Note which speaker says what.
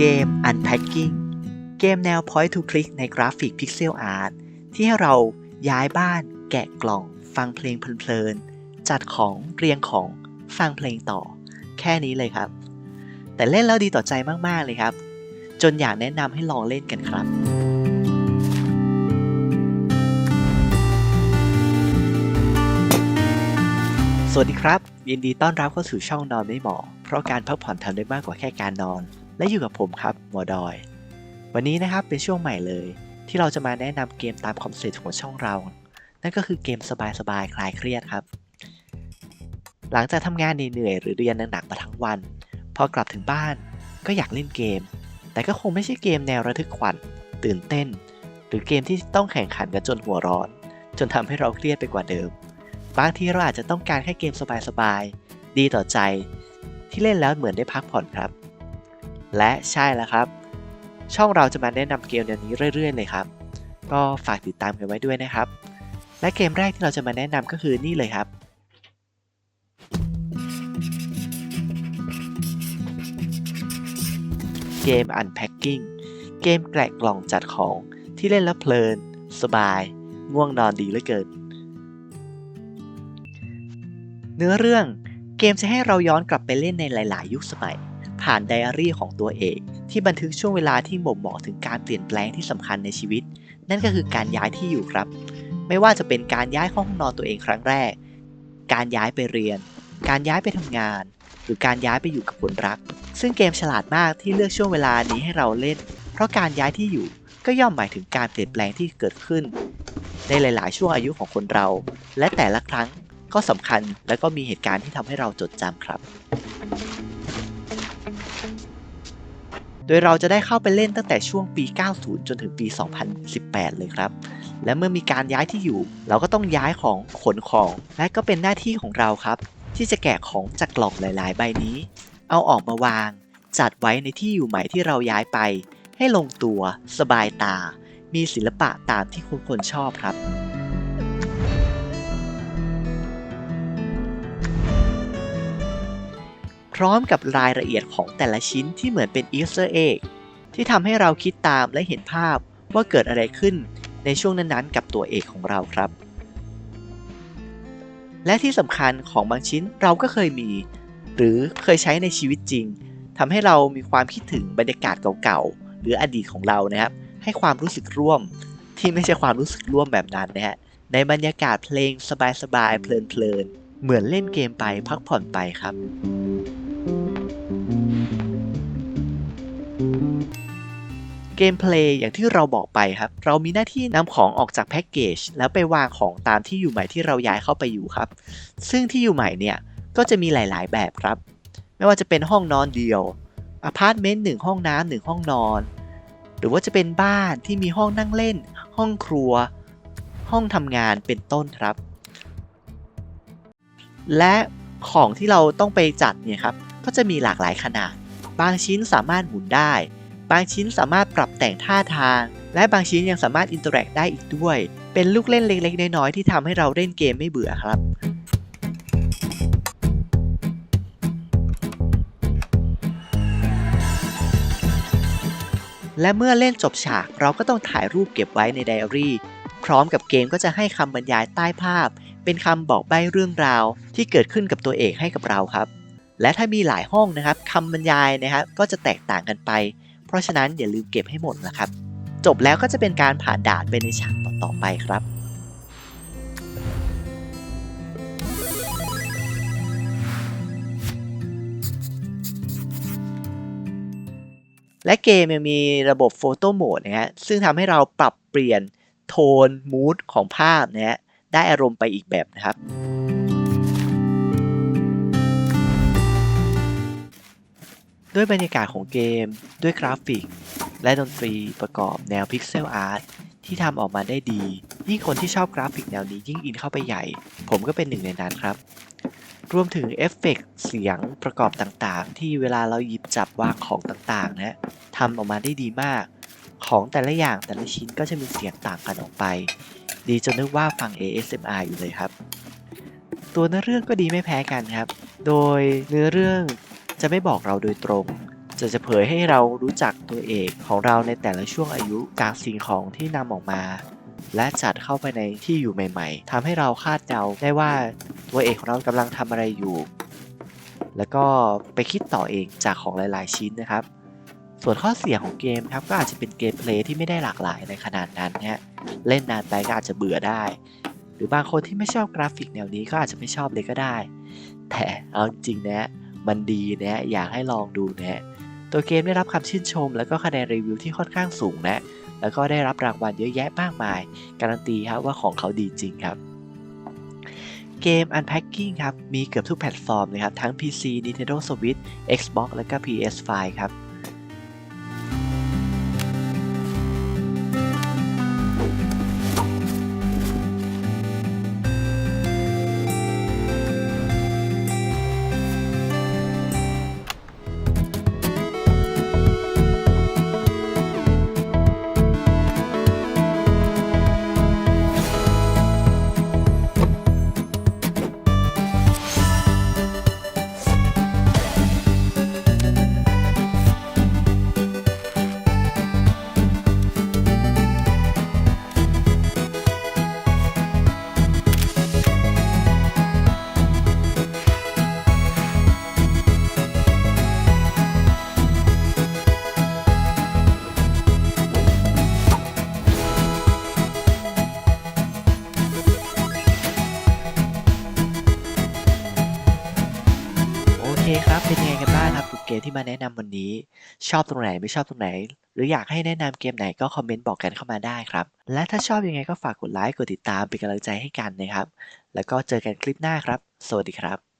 Speaker 1: เกม Unpacking เกมแนว Point to Click ในกราฟิก Pixel Art ที่ให้เราย้ายบ้าน แกะกล่อง ฟังเพลงเพลินๆ จัดของเรียงของฟังเพลงต่อ แค่นี้เลยครับ แต่เล่นแล้วดีต่อใจมากๆเลยครับ จนอยากแนะนำให้ลองเล่นกันครับสวัสดีครับ ยินดีต้อนรับเข้าสู่ช่องนอนไม่หมอเพราะการพักผ่อนทำได้มากกว่าแค่การนอน และอยู่กับผมครับหมอดอย วันนี้นะครับเป็นช่วงใหม่เลย ที่เราจะมาแนะนำเกมตามคอนเซ็ปต์ของช่องเรา นั่นก็คือเกมสบายๆคลายเครียดครับ หลังจากทำงานเหนื่อยหรือเรียนหนักๆมาทั้งวัน พอกลับถึงบ้าน ก็อยากเล่นเกม แต่ก็คงไม่ใช่เกมแนวระทึกขวัญตื่นเต้น หรือเกมที่ต้องแข่งขันกันจนหัวร้อน จนทำให้เราเครียดไปกว่าเดิมบางทีเราอาจจะต้องการแค่เกมสบายๆดีต่อใจ ที่เล่นแล้วเหมือนได้พักผ่อนครับ และใช่แล้วครับ ช่องเราจะมาแนะนำเกมแนวนี้เรื่อย ๆ เลยครับ ก็ฝากติดตามกันไว้ด้วยนะครับ และเกมแรกที่เราจะมาแนะนำก็คือนี่เลยครับ เกม Unpacking เกมแกะกล่องจัดของที่เล่นแล้วเพลิน สบาย ง่วงนอนดีเหลือเกิน เนื้อเรื่องเกมจะให้เราย้อนกลับไปเล่นในหลาย ๆ ยุคสมัย ผ่านไดอารี่ของตัวเอก ที่บันทึกช่วงเวลาที่บ่งบอกถึงการเปลี่ยนแปลงที่สำคัญในชีวิต นั่นก็คือการย้ายที่อยู่ครับ ไม่ว่าจะเป็นการย้ายห้องนอนตัวเองครั้งแรก การย้ายไปเรียน การย้ายไปทำงาน หรือการย้ายไปอยู่กับคนรัก ซึ่งเกมฉลาดมากที่เลือกช่วงเวลานี้ให้เราเล่น เพราะการย้ายที่อยู่ก็ย่อมหมายถึงการเปลี่ยนแปลงที่เกิดขึ้น ในหลาย ๆ ช่วงอายุของคนเรา และแต่ละครั้งก็สำคัญและก็มีเหตุการณ์ที่ทำให้เราจดจำครับ โดยเราจะได้เข้าไปเล่นตั้งแต่ช่วงปี 90 จนถึงปี 2018 เลยครับ และเมื่อมีการย้ายที่อยู่ เราก็ต้องย้ายของขนของ และก็เป็นหน้าที่ของเราครับ ที่จะแกะของจากกล่องหลาย ๆ ใบนี้ เอาออกมาวาง จัดไว้ในที่อยู่ใหม่ที่เราย้ายไป ให้ลงตัว สบายตา มีศิลปะตามที่คุณคนชอบครับ พร้อมกับรายละเอียดของแต่ละชิ้นที่เหมือนเป็นอีสเตอร์เอ็กที่ทำให้เราคิดตามและเห็นภาพว่าเกิดอะไรขึ้นในช่วงนั้นๆ กับตัวเอกของเราครับ และที่สำคัญของบางชิ้นเราก็เคยมี หรือเคยใช้ในชีวิตจริงทำให้เรามีความคิดถึงบรรยากาศเก่าๆ หรืออดีตของเรานะครับ ให้ความรู้สึกร่วมที่ไม่ใช่ความรู้สึกร่วมแบบนั้นนะฮะในบรรยากาศเพลงสบายๆ เพลินๆ เหมือนเล่นเกมไปพักผ่อนไปครับ เกมเพลย์อย่างที่เราบอกไปครับ เรามีหน้าที่นำของออกจากแพ็กเกจแล้วไปวางของตามที่อยู่ใหม่ที่เราย้ายเข้าไปอยู่ครับ ซึ่งที่อยู่ใหม่เนี่ยก็จะมีหลาย ๆ แบบครับ ไม่ว่าจะเป็นห้องนอนเดียวอพาร์ตเมนต์หนึ่งห้องน้ำหนึ่งห้องนอน หรือว่าจะเป็นบ้านที่มีห้องนั่งเล่น ห้องครัว ห้องทำงานเป็นต้นครับ และของที่เราต้องไปจัดเนี่ยครับก็จะมีหลากหลายขนาด บางชิ้นสามารถหมุนได้ บางชิ้นสามารถปรับแต่งท่าทาง และบางชิ้นยังสามารถอินเตอร์แอคได้อีกด้วย เป็นลูกเล่นเล็กๆ น้อยๆที่ทำให้เราเล่นเกมไม่เบื่อครับและเมื่อเล่นจบฉากเราก็ต้องถ่ายรูปเก็บไว้ในไดอารี่ พร้อมกับเกมก็จะให้คำบรรยายใต้ภาพ เป็นคำบอกใบ้เรื่องราว ที่เกิดขึ้นกับตัวเอกให้กับเราครับ และถ้ามีหลายห้องนะครับคำบรรยายนะครับก็จะแตกต่างกันไป ราะฉะนั้นอย่าลืมเก็บให้หมดนะครับ จบแล้วก็จะเป็นการผ่านด่านไปในฉากต่อๆไปครับและเกมยังมีระบบโฟโต้โหมดนะฮะ ซึ่งทำให้เราปรับเปลี่ยนโทนมูดของภาพนะฮะ ได้อารมณ์ไปอีกแบบนะครับ ด้วยบรรยากาศของเกม ด้วยกราฟิก และดนตรีประกอบแนวพิกเซลอาร์ตที่ทำออกมาได้ดี ยิ่งคนที่ชอบกราฟิกแนวนี้ยิ่งอินเข้าไปใหญ่ ผมก็เป็นหนึ่งในนั้นครับ รวมถึงเอฟเฟกต์เสียงประกอบต่างๆ ที่เวลาเราหยิบจับวางของต่างๆนะทำออกมาได้ดีมาก ของแต่ละอย่างแต่ละชิ้นก็จะมีเสียงต่างกันออกไป ดีจนนึกว่าฟัง ASMR อยู่เลยครับ ตัวเนื้อเรื่องก็ดีไม่แพ้กันครับ โดยเนื้อเรื่อง จะไม่บอกเราโดยตรง จะจะเผยให้เรารู้จักตัวเอกของเราในแต่ละช่วงอายุจากสิ่งของที่นำออกมา และจัดเข้าไปในที่อยู่ใหม่ๆทำให้เราคาดเดาได้ว่าตัวเอกของเรากำลังทำอะไรอยู่ แล้วก็ไปคิดต่อเองจากของหลายๆ ชิ้นนะครับ ส่วนข้อเสียของเกมครับก็อาจจะเป็นเกมเพลย์ที่ไม่ได้หลากหลายในขนาดนั้นเนะฮะเล่นนานไปก็อาจจะเบื่อได้หรือบางคนที่ไม่ชอบกราฟิกแนวนี้ก็อาจจะไม่ชอบเลยก็ได้ แต่เอาจริงๆนะ มันดีนะ อยากให้ลองดูนะ ตัวเกมได้รับคำชื่นชม แล้วก็คะแนนรีวิวที่ค่อนข้างสูงนะ แล้วก็ได้รับรางวัลเยอะแยะมากมาย การันตีครับว่าของเขาดีจริงครับเกม Unpacking ครับ มีเกือบทุกแพลตฟอร์มเลยครับ ทั้ง PC Nintendo Switch Xbox และก็ PS5 ครับ เคครับ เป็นยังไงกันบ้างครับกับเกมที่มาแนะนำวันนี้ ชอบตรงไหนไม่ชอบตรงไหน หรืออยากให้แนะนำเกมไหนก็คอมเมนต์บอกกันเข้ามาได้ครับ และถ้าชอบยังไงก็ฝากกดไลค์กดติดตามเป็นกำลังใจให้กันนะครับ แล้วก็เจอกันคลิปหน้าครับ สวัสดีครับ